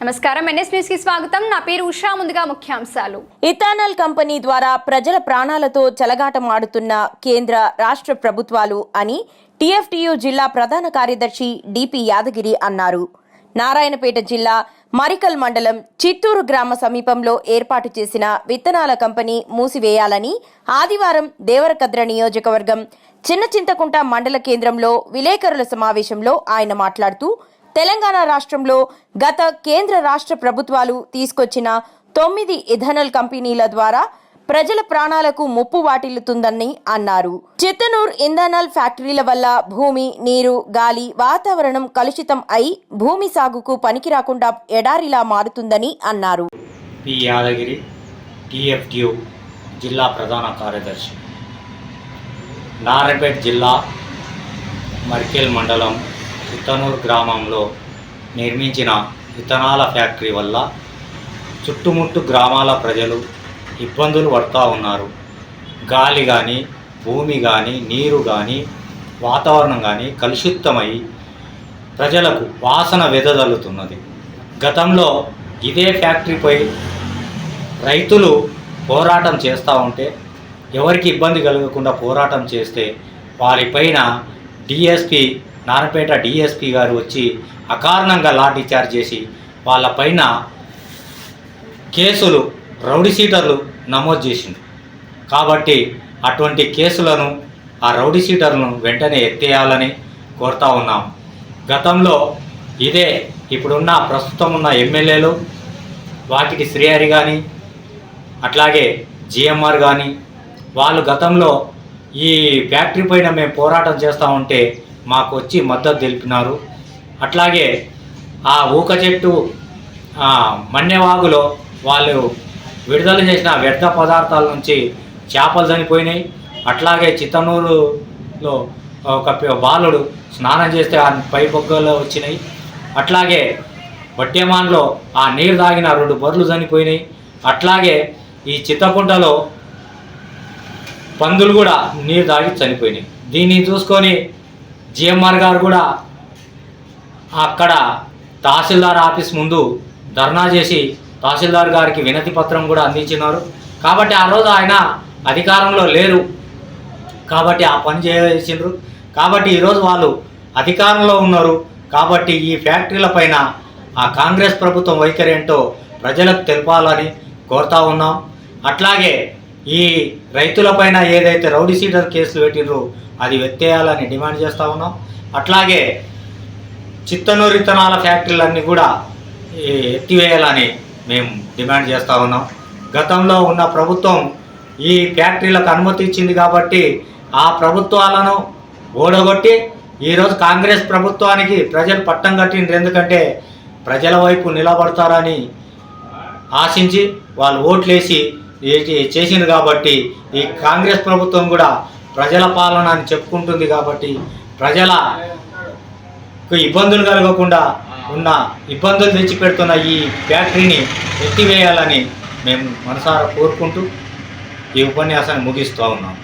నమస్కారం. ఎన్ఎస్కి స్వాగతం. నా పేరు ఉషా. ముందుగా ముఖ్యాంశాలు. ఇథానల్ కంపెనీ ద్వారా ప్రజల ప్రాణాలతో చెలగాటమాడుతున్న కేంద్ర రాష్ట్ర ప్రభుత్వాలు అని టీఎఫ్టీయూ జిల్లా ప్రధాన కార్యదర్శి డిపి యాదగిరి అన్నారు. నారాయణపేట జిల్లా మరికల్ మండలం చిత్తూరు గ్రామ సమీపంలో ఏర్పాటు చేసిన విత్తనాల కంపెనీ మూసివేయాలని ఆదివారం దేవరకద్ర నియోజకవర్గం చిన్న చింతకుంట మండల కేంద్రంలో విలేకరుల సమావేశంలో ఆయన మాట్లాడుతూ తెలంగాణ రాష్ట్రంలో గత కేంద్ర రాష్ట్ర ప్రభుత్వాలు తీసుకొచ్చిన తొమ్మిది ఇథనల్ కంపెనీల ద్వారా ప్రజల ప్రాణాలకు ముప్పు వాటిల్లుతుందని అన్నారు. చిత్తనూర్ ఇంధనాల్ ఫ్యాక్టరీల వల్ల భూమి నీరు గాలి వాతావరణం కలుషితం అయి భూమి సాగుకు పనికి రాకుండా ఎడారిలా మారుతుందని అన్నారు. పి. యాదగిరి జిల్లా ప్రధాన కార్యదర్శి. నారాయణపేట జిల్లా మర్కేల్ మండలం చిత్తనూరు గ్రామంలో నిర్మించిన విత్తనాల ఫ్యాక్టరీ వల్ల చుట్టుముట్టు గ్రామాల ప్రజలు ఇబ్బందులు పడుతూ ఉన్నారు. గాలి కానీ భూమి కానీ నీరు కానీ వాతావరణం కానీ కలుషితమై ప్రజలకు వాసన వెదజల్లుతున్నది. గతంలో ఇదే ఫ్యాక్టరీపై రైతులు పోరాటం చేస్తూ ఉంటే ఎవరికి ఇబ్బంది కలగకుండా పోరాటం చేస్తే వారిపైన డిఎస్పి నారపేట డిఎస్పి గారు వచ్చి అకారణంగా లాఠీ చార్జ్ చేసి వాళ్ళపైన కేసులు రౌడీ సీటర్లు నమోదు చేసింది. కాబట్టి అటువంటి కేసులను ఆ రౌడీ సీటర్లను వెంటనే ఎత్తేయాలని కోరుతా ఉన్నాం. గతంలో ఇదే ఇప్పుడున్న ప్రస్తుతం ఉన్న ఎమ్మెల్యేలు వాకిటి శ్రీహరి కానీ అట్లాగే జిఎంఆర్ కానీ వాళ్ళు గతంలో ఈ ఫ్యాక్టరీ పైన మేము పోరాటం చేస్తూ ఉంటే మాకు వచ్చి మద్దతు తెలిపినారు. అట్లాగే ఆ ఊక చెట్టు ఆ, మన్నెవాగులో వాళ్ళు విడుదల చేసిన వ్యర్థ పదార్థాల నుంచి చేపలు చనిపోయినాయి. అట్లాగే చిత్తనూరులో ఒక బాలుడు స్నానం చేస్తే ఆ పై బొగ్గలో వచ్చినాయి. అట్లాగే వడ్డేమాన్లో ఆ నీరు తాగిన రెండు బర్రెలు చనిపోయినాయి. అట్లాగే ఈ చిత్తకుంటలో పందులు కూడా నీరు తాగి చనిపోయినాయి. దీన్ని చూసుకొని జిఎంఆర్ గారు కూడా అక్కడ తహసీల్దార్ ఆఫీస్ ముందు ధర్నా చేసి తహసీల్దార్ గారికి వినతి పత్రం కూడా అందించినారు. కాబట్టి ఆ రోజు ఆయన అధికారంలో లేరు. కాబట్టి ఆ పని చేసిండ్రు. కాబట్టి ఈరోజు వాళ్ళు అధికారంలో ఉన్నారు. కాబట్టి ఈ ఫ్యాక్టరీల పైన ఆ కాంగ్రెస్ ప్రభుత్వం వైఖరి ఏంటో ప్రజలకు తెలపాలని కోరుతా ఉన్నాం. అట్లాగే ఈ రైతులపైన ఏదైతే రౌడీ సీటర్ కేసులు పెట్టినరో అది ఎత్తేయాలని డిమాండ్ చేస్తూ ఉన్నాం. అట్లాగే చిత్తనూరు విత్తనాల ఫ్యాక్టరీలన్నీ కూడా ఎత్తివేయాలని మేము డిమాండ్ చేస్తూ ఉన్నాం. గతంలో ఉన్న ప్రభుత్వం ఈ ఫ్యాక్టరీలకు అనుమతి ఇచ్చింది కాబట్టి ఆ ప్రభుత్వాలను ఓడగొట్టి ఈరోజు కాంగ్రెస్ ప్రభుత్వానికి ప్రజలు పట్టం కట్టిండ్రు. ఎందుకంటే ప్రజల వైపు నిలబడతారని ఆశించి వాళ్ళు ఓట్లేసి చేసింది కాబట్టి ఈ కాంగ్రెస్ ప్రభుత్వం కూడా ప్రజల పాలన అని చెప్పుకుంటుంది కాబట్టి ప్రజల ఇబ్బందులు కలగకుండా ఉన్న ఇబ్బందులు తెచ్చిపెడుతున్న ఈ ఫ్యాక్టరీని ఎత్తివేయాలని మేము మనసారా కోరుకుంటూ ఈ ఉపన్యాసాన్ని ముగిస్తూ ఉన్నాం.